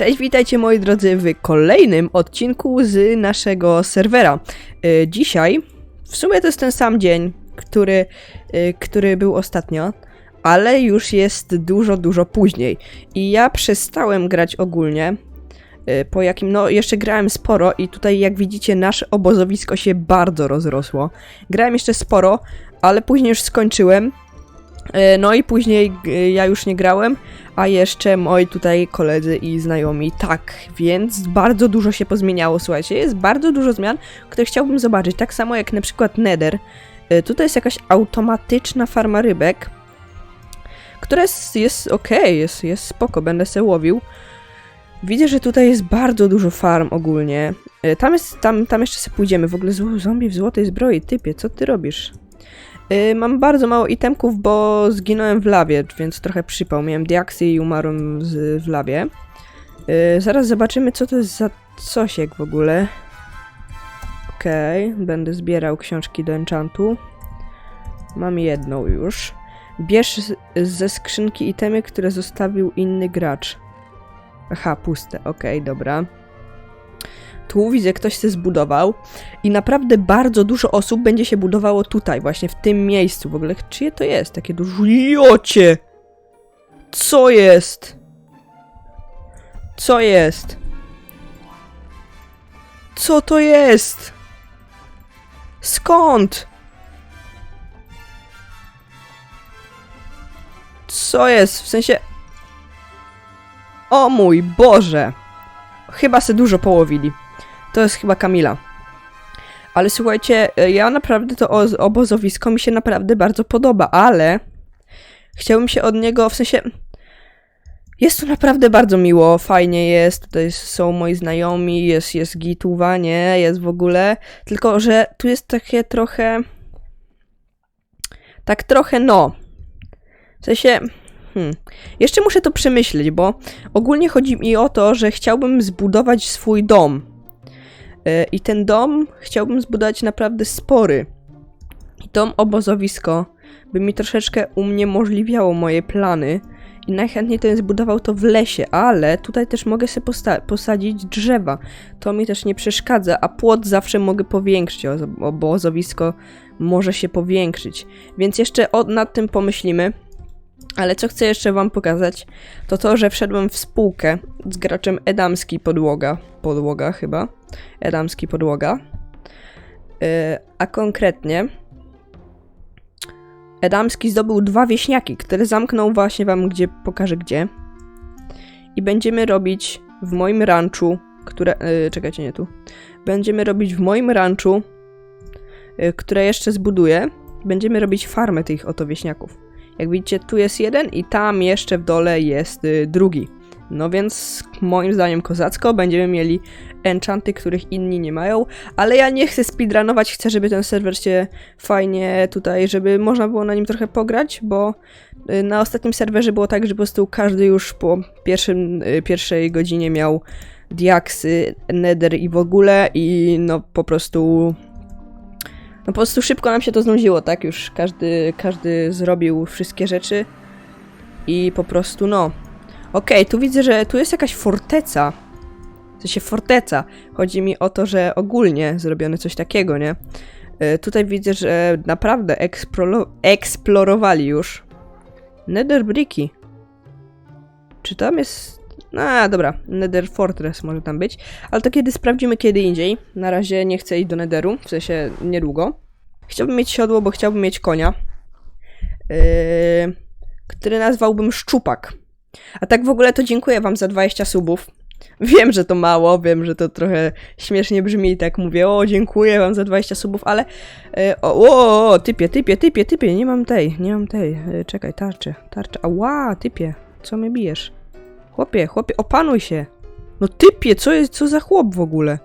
Cześć, witajcie moi drodzy w kolejnym odcinku z naszego serwera. Y, Dzisiaj, w sumie to jest ten sam dzień, który, y, który był ostatnio, ale już jest dużo, dużo później. I ja przestałem grać ogólnie, y, po jakim, no jeszcze grałem sporo i tutaj jak widzicie nasze obozowisko się bardzo rozrosło. Grałem jeszcze sporo, ale później już skończyłem. Y, No i później y, ja już nie grałem, a jeszcze moi tutaj koledzy i znajomi tak, więc bardzo dużo się pozmieniało, słuchajcie, jest bardzo dużo zmian, które chciałbym zobaczyć, tak samo jak na przykład Nether. Y, Tutaj jest jakaś automatyczna farma rybek, która jest, jest okej, jest, jest spoko, będę se łowił. Widzę, że tutaj jest bardzo dużo farm ogólnie. Tam jest, tam, tam jeszcze sobie pójdziemy. W ogóle zombie w złotej zbroi. Typie, co ty robisz? Y, Mam bardzo mało itemków, bo zginąłem w lawie, więc trochę przypał. Miałem diaksy i umarłem z, w lawie. Y, Zaraz zobaczymy, co to jest za cosiek w ogóle. Okej, będę zbierał książki do enchantu. Mam jedną już. Bierz ze skrzynki itemy, które zostawił inny gracz. Aha, puste. Okej, dobra. Tu widzę, ktoś się zbudował i naprawdę bardzo dużo osób będzie się budowało tutaj, właśnie w tym miejscu. W ogóle czyje to jest? Takie dużo... Jocie! Co jest? Co jest? Co to jest? Skąd? Co jest? W sensie... O mój Boże! Chyba se dużo połowili. To jest chyba Kamila. Ale słuchajcie, e, ja naprawdę to oz- obozowisko mi się naprawdę bardzo podoba, ale chciałbym się od niego, w sensie jest tu naprawdę bardzo miło, fajnie jest, tutaj są moi znajomi, jest, jest gituwa, nie, jest w ogóle, tylko że tu jest takie trochę, tak trochę no, w sensie, hmm, jeszcze muszę to przemyśleć, bo ogólnie chodzi mi o to, że chciałbym zbudować swój dom, I ten dom chciałbym zbudować naprawdę spory. I to obozowisko by mi troszeczkę uniemożliwiało moje plany. I najchętniej to zbudował to w lesie, ale tutaj też mogę sobie posadzić drzewa. To mi też nie przeszkadza, a płot zawsze mogę powiększyć. Obozowisko może się powiększyć. Więc jeszcze o, nad tym pomyślimy. Ale co chcę jeszcze wam pokazać, to to, że wszedłem w spółkę z graczem Edamski Podłoga. Podłoga chyba. Edamski Podłoga. Yy, a konkretnie Edamski zdobył dwa wieśniaki, które zamknął właśnie wam, gdzie pokażę gdzie. I będziemy robić w moim ranczu, które... Yy, czekajcie, nie tu. Będziemy robić w moim ranczu, yy, które jeszcze zbuduję, będziemy robić farmę tych oto wieśniaków. Jak widzicie, tu jest jeden i tam jeszcze w dole jest y, drugi. No więc moim zdaniem kozacko, będziemy mieli enchanty, których inni nie mają, ale ja nie chcę speedrunować, chcę, żeby ten serwer się fajnie tutaj, żeby można było na nim trochę pograć, bo y, na ostatnim serwerze było tak, że po prostu każdy już po pierwszym, y, pierwszej godzinie miał diaksy, nether i w ogóle i no po prostu no po prostu szybko nam się to znudziło, tak? Już każdy, każdy zrobił wszystkie rzeczy i po prostu no. Okej, tu widzę, że tu jest jakaś forteca. W sensie forteca. Chodzi mi o to, że ogólnie zrobione coś takiego, nie? E, tutaj widzę, że naprawdę eksploro- eksplorowali już. Nether Bricky. Czy tam jest... A, dobra, Nether Fortress może tam być. Ale to kiedy sprawdzimy kiedy indziej. Na razie nie chcę iść do Netheru, w sensie niedługo. Chciałbym mieć siodło, bo chciałbym mieć konia. Yy, który nazwałbym Szczupak. A tak w ogóle to dziękuję wam za 20 subów. Wiem, że to mało, wiem, że to trochę śmiesznie brzmi i tak mówię, o dziękuję wam za 20 subów, ale e, o, o, o, typie, typie, typie, typie, nie mam tej, nie mam tej, e, czekaj, tarczę, tarczę, ała, typie, co mnie bijesz? Chłopie, chłopie, opanuj się. No typie, co jest, co za chłop w ogóle?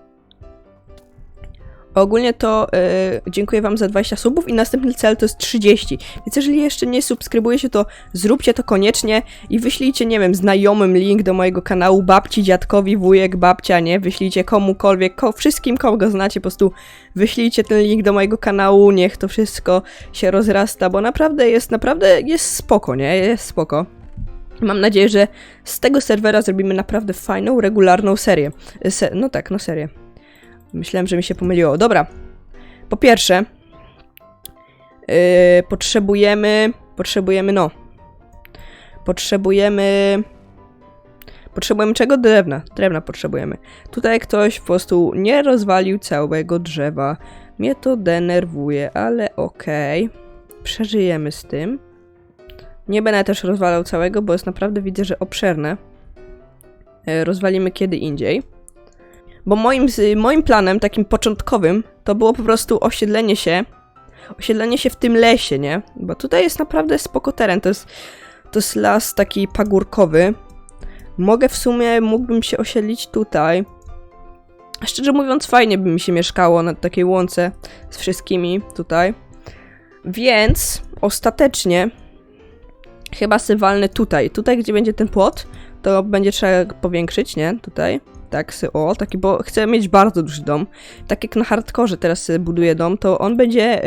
Ogólnie to e, dziękuję wam za 20 subów i następny cel to jest 30. Więc jeżeli jeszcze nie subskrybujecie, to zróbcie to koniecznie i wyślijcie, nie wiem, znajomym link do mojego kanału, babci, dziadkowi, wujek, babcia, nie? Wyślijcie komukolwiek, ko wszystkim, kogo znacie, po prostu wyślijcie ten link do mojego kanału, niech to wszystko się rozrasta, bo naprawdę jest, naprawdę jest spoko, nie? Jest spoko. Mam nadzieję, że z tego serwera zrobimy naprawdę fajną, regularną serię. Y, Se no tak, no serię. Myślałem, że mi się pomyliło. Dobra. Po pierwsze, yy, potrzebujemy. Potrzebujemy, no. Potrzebujemy. Potrzebujemy czego? Drewna. Drewna potrzebujemy. Tutaj ktoś po prostu nie rozwalił całego drzewa. Mnie to denerwuje, ale okej. Przeżyjemy z tym. Nie będę też rozwalał całego, bo jest naprawdę widzę, że obszerne. E, Rozwalimy kiedy indziej. Bo moim, moim planem, takim początkowym, to było po prostu osiedlenie się. Osiedlenie się w tym lesie, nie? Bo tutaj jest naprawdę spoko teren. To jest, to jest las taki pagórkowy. Mogę w sumie, mógłbym się osiedlić tutaj. Szczerze mówiąc, fajnie by mi się mieszkało na takiej łące z wszystkimi tutaj. Więc ostatecznie chyba se walnę tutaj. Tutaj, gdzie będzie ten płot, to będzie trzeba powiększyć, nie? Tutaj. Tak, se, o, taki, bo chcę mieć bardzo duży dom. Tak jak na hardkorze teraz buduję dom, to on będzie,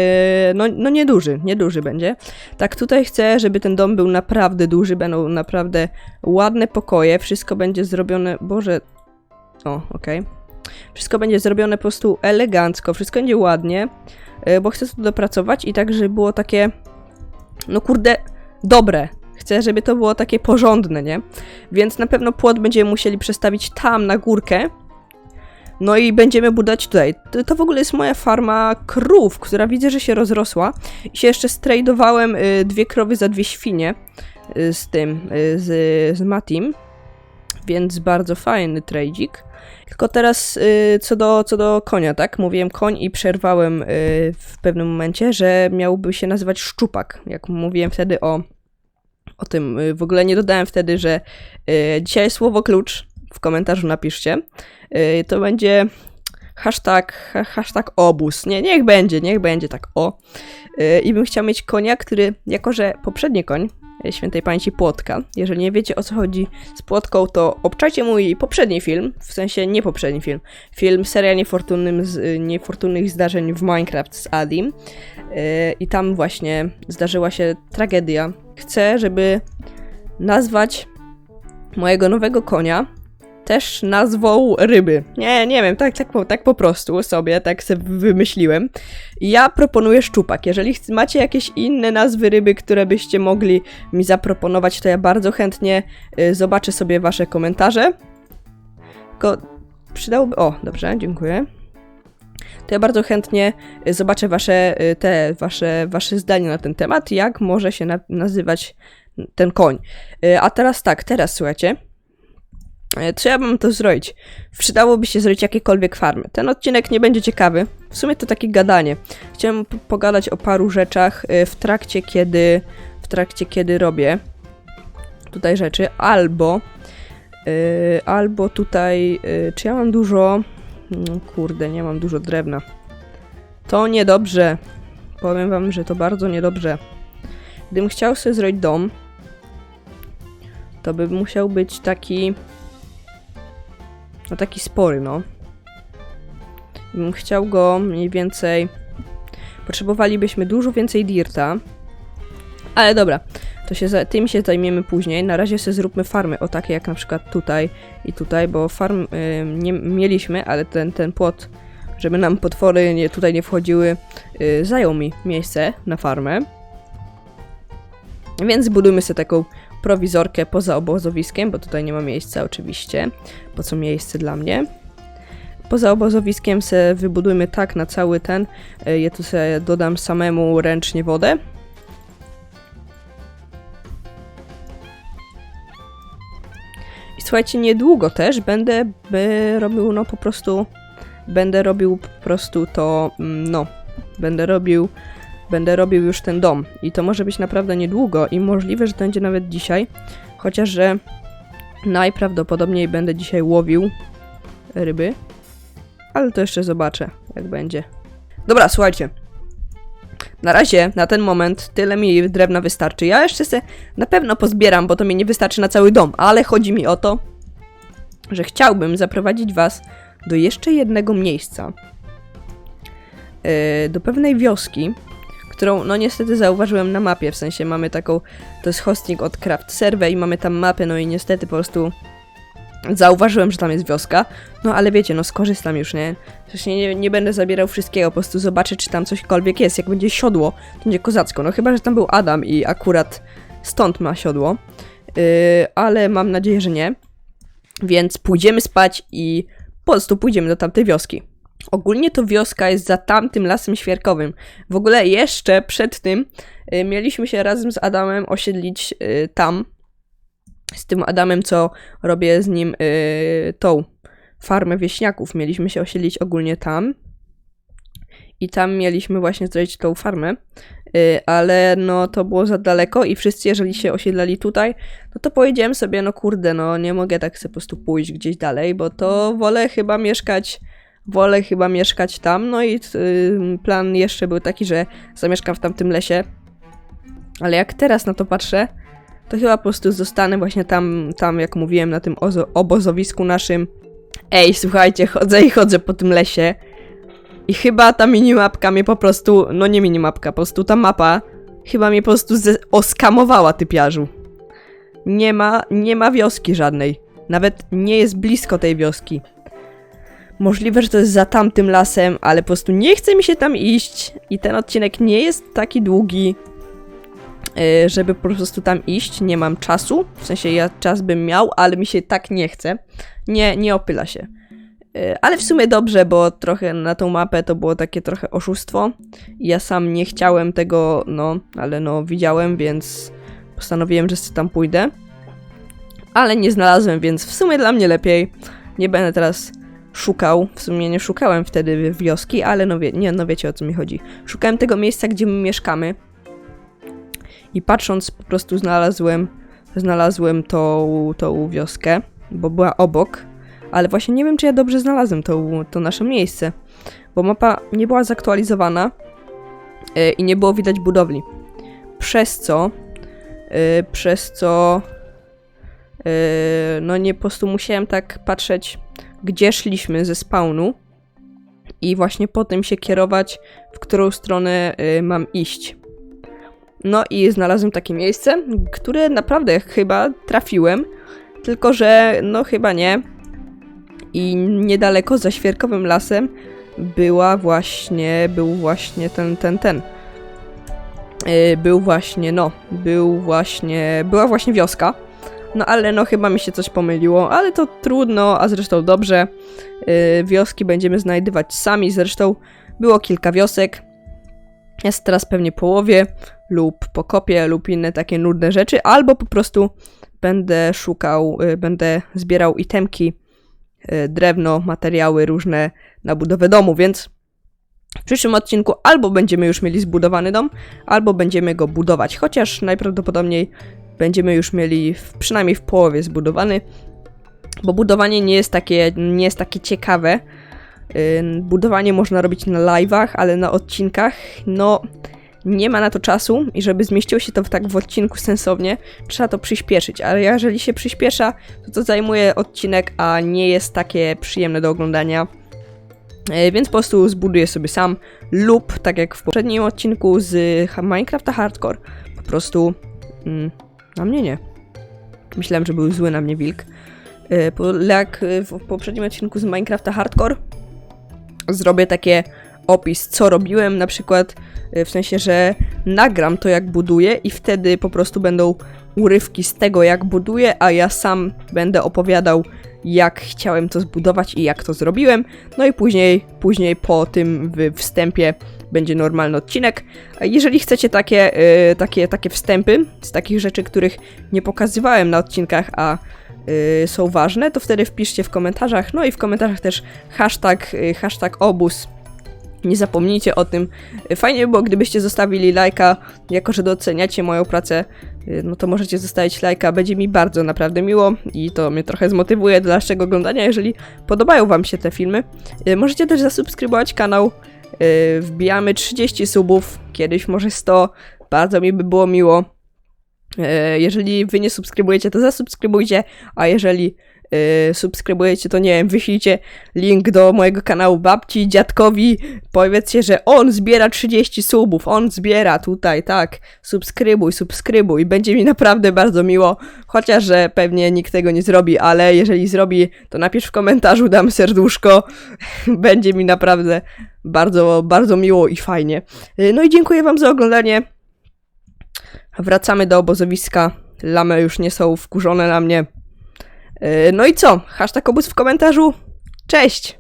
yy, no, no nieduży, nieduży będzie. Tak tutaj chcę, żeby ten dom był naprawdę duży, będą naprawdę ładne pokoje, wszystko będzie zrobione, boże, o, okej. Wszystko będzie zrobione po prostu elegancko, wszystko będzie ładnie, yy, bo chcę to dopracować i tak, żeby było takie, no kurde, dobre. Chcę, żeby to było takie porządne, nie? Więc na pewno płot będziemy musieli przestawić tam na górkę. No i będziemy budować tutaj. To, to w ogóle jest moja farma krów, która widzę, że się rozrosła. I się jeszcze stradowałem y, dwie krowy za dwie świnie y, z tym, y, z, z Matim. Więc bardzo fajny trade'ik. Tylko teraz y, co, do, co do konia, tak? Mówiłem koń i przerwałem y, w pewnym momencie, że miałby się nazywać szczupak. Jak mówiłem wtedy o, o tym. Y, w ogóle nie dodałem wtedy, że y, dzisiaj słowo klucz w komentarzu napiszcie. Y, to będzie hashtag, ha- hashtag obóz. Nie, niech będzie, niech będzie tak o. I bym chciał mieć konia, który, jako że poprzedni koń, świętej pamięci Płotka, jeżeli nie wiecie o co chodzi z Płotką, to obczajcie mój poprzedni film, w sensie nie poprzedni film, film seria z, niefortunnych zdarzeń w Minecraft z Adim. I tam właśnie zdarzyła się tragedia. Chcę, żeby nazwać mojego nowego konia też nazwą ryby. Nie, nie wiem, tak, tak, po, tak po prostu sobie, tak sobie wymyśliłem. Ja proponuję szczupak. Jeżeli macie jakieś inne nazwy ryby, które byście mogli mi zaproponować, to ja bardzo chętnie y, zobaczę sobie wasze komentarze. Tylko przydałoby... O, dobrze, dziękuję. To ja bardzo chętnie y, zobaczę wasze, y, te, wasze, wasze zdanie na ten temat, jak może się na, nazywać ten koń. Y, A teraz tak, teraz słuchajcie. Ja mam to zrobić? Przydałoby się zrobić jakiekolwiek farmy. Ten odcinek nie będzie ciekawy. W sumie to takie gadanie. Chciałem pogadać o paru rzeczach w trakcie, kiedy w trakcie, kiedy robię tutaj rzeczy, albo albo tutaj czy ja mam dużo no, kurde, nie mam dużo drewna. To niedobrze. Powiem wam, że to bardzo niedobrze. Gdybym chciał sobie zrobić dom, to by musiał być taki no taki spory, no. Bym chciał go mniej więcej... Potrzebowalibyśmy dużo więcej dirta. Ale dobra, to się za... tym się zajmiemy później. Na razie sobie zróbmy farmy, o takie jak na przykład tutaj i tutaj, bo farm y, nie mieliśmy, ale ten, ten płot, żeby nam potwory nie, tutaj nie wchodziły, y, zajął mi miejsce na farmę. Więc budujmy sobie taką prowizorkę poza obozowiskiem, bo tutaj nie ma miejsca oczywiście. Po co miejsce dla mnie? Poza obozowiskiem se wybudujmy tak na cały ten. y, Ja tu sobie dodam samemu ręcznie wodę. Słuchajcie, niedługo też będę by robił, no po prostu, będę robił po prostu to, mm, no, będę robił, będę robił już ten dom. I to może być naprawdę niedługo i możliwe, że to będzie nawet dzisiaj, chociaż, że najprawdopodobniej będę dzisiaj łowił ryby, ale to jeszcze zobaczę, jak będzie. Dobra, słuchajcie. Na razie, na ten moment, tyle mi drewna wystarczy. Ja jeszcze se na pewno pozbieram, bo to mi nie wystarczy na cały dom, ale chodzi mi o to, że chciałbym zaprowadzić was do jeszcze jednego miejsca. Yy, do pewnej wioski, którą no niestety zauważyłem na mapie, w sensie mamy taką, to jest hosting od Craft Server i mamy tam mapę, no i niestety po prostu zauważyłem, że tam jest wioska, no ale wiecie, no skorzystam już, nie? Przecież nie, nie będę zabierał wszystkiego, po prostu zobaczę, czy tam cośkolwiek jest, jak będzie siodło, to będzie kozacko, no chyba, że tam był Adam i akurat stąd ma siodło, yy, ale mam nadzieję, że nie, więc pójdziemy spać i po prostu pójdziemy do tamtej wioski. Ogólnie to wioska jest za tamtym lasem świerkowym. W ogóle jeszcze przed tym y, mieliśmy się razem z Adamem osiedlić y, tam. Z tym Adamem, co robię z nim y, tą farmę wieśniaków. Mieliśmy się osiedlić ogólnie tam. I tam mieliśmy właśnie zrobić tą farmę. Y, ale no to było za daleko i wszyscy, jeżeli się osiedlali tutaj, no to powiedziałem sobie, no kurde, no nie mogę tak sobie po prostu pójść gdzieś dalej, bo to wolę chyba mieszkać wolę chyba mieszkać tam. No i y, plan jeszcze był taki, że zamieszkam w tamtym lesie. Ale jak teraz na to patrzę, to chyba po prostu zostanę właśnie tam, tam jak mówiłem, na tym ozo- obozowisku naszym. Ej, słuchajcie, chodzę i chodzę po tym lesie. I chyba ta minimapka mnie po prostu, no nie minimapka, po prostu ta mapa chyba mnie po prostu oskamowała typiarzu. Nie ma, nie ma wioski żadnej. Nawet nie jest blisko tej wioski. Możliwe, że to jest za tamtym lasem, ale po prostu nie chce mi się tam iść i ten odcinek nie jest taki długi, żeby po prostu tam iść. Nie mam czasu, w sensie ja czas bym miał, ale mi się tak nie chce. Nie, nie opyla się. Yy, Ale w sumie dobrze, bo trochę na tą mapę to było takie trochę oszustwo. Ja sam nie chciałem tego, no, ale no widziałem, więc postanowiłem, że sobie tam pójdę. Ale nie znalazłem, więc w sumie dla mnie lepiej. Nie będę teraz szukał, w sumie nie szukałem wtedy wioski, ale no, wie, nie, no wiecie o co mi chodzi. Szukałem tego miejsca, gdzie my mieszkamy i patrząc po prostu znalazłem, znalazłem tą, tą wioskę, bo była obok, ale właśnie nie wiem, czy ja dobrze znalazłem to, to nasze miejsce, bo mapa nie była zaktualizowana yy, i nie było widać budowli. Przez co, yy, przez co, yy, no nie po prostu musiałem tak patrzeć gdzie szliśmy ze spawnu i właśnie potem się kierować, w którą stronę mam iść. No i znalazłem takie miejsce, które naprawdę chyba trafiłem, tylko że no chyba nie. I niedaleko za świerkowym lasem była właśnie, był właśnie ten, ten, ten. Y, był właśnie, no, był właśnie, była właśnie wioska. No ale no chyba mi się coś pomyliło, ale to trudno, a zresztą dobrze. Yy, wioski będziemy znajdywać sami, zresztą było kilka wiosek. Jest teraz pewnie połowie lub pokopię lub inne takie nudne rzeczy, albo po prostu będę szukał, yy, będę zbierał itemki, yy, drewno, materiały różne na budowę domu, więc w przyszłym odcinku albo będziemy już mieli zbudowany dom, albo będziemy go budować, chociaż najprawdopodobniej będziemy już mieli w, przynajmniej w połowie zbudowany, bo budowanie nie jest takie, nie jest takie ciekawe. Budowanie można robić na live'ach, ale na odcinkach, no nie ma na to czasu i żeby zmieściło się to w, tak w odcinku sensownie, trzeba to przyspieszyć, ale jeżeli się przyspiesza, to to zajmuje odcinek, a nie jest takie przyjemne do oglądania. Yy, Więc po prostu zbuduję sobie sam lub, tak jak w poprzednim odcinku z Minecrafta Hardcore, po prostu mm, na mnie nie. Myślałem, że był zły na mnie wilk. Po- Jak yy, w poprzednim odcinku z Minecrafta Hardcore zrobię takie opis, co robiłem, na przykład yy, w sensie, że nagram to, jak buduję i wtedy po prostu będą urywki z tego, jak buduję, a ja sam będę opowiadał, jak chciałem to zbudować i jak to zrobiłem. No i później, później po tym wstępie będzie normalny odcinek. Jeżeli chcecie takie, y, takie, takie wstępy z takich rzeczy, których nie pokazywałem na odcinkach, a y, są ważne, to wtedy wpiszcie w komentarzach. No i w komentarzach też hashtag, y, hashtag obóz. Nie zapomnijcie o tym. Y, Fajnie by było, gdybyście zostawili lajka, jako że doceniacie moją pracę, no to możecie zostawić lajka, będzie mi bardzo naprawdę miło i to mnie trochę zmotywuje do dalszego oglądania, jeżeli podobają wam się te filmy. Możecie też zasubskrybować kanał, wbijamy 30 subów, kiedyś może 100. Bardzo mi by było miło. Yy, jeżeli wy nie subskrybujecie, to zasubskrybujcie, a jeżeli yy, subskrybujecie, to nie wiem, wyślijcie link do mojego kanału babci, dziadkowi, powiedzcie, że on zbiera 30 subów, on zbiera tutaj, tak, subskrybuj, subskrybuj, będzie mi naprawdę bardzo miło, chociaż, że pewnie nikt tego nie zrobi, ale jeżeli zrobi, to napisz w komentarzu, dam serduszko, będzie mi naprawdę bardzo, bardzo miło i fajnie. Yy, No i dziękuję wam za oglądanie. Wracamy do obozowiska. Lamy już nie są wkurzone na mnie. Yy, No i co? Hashtag obóz w komentarzu. Cześć!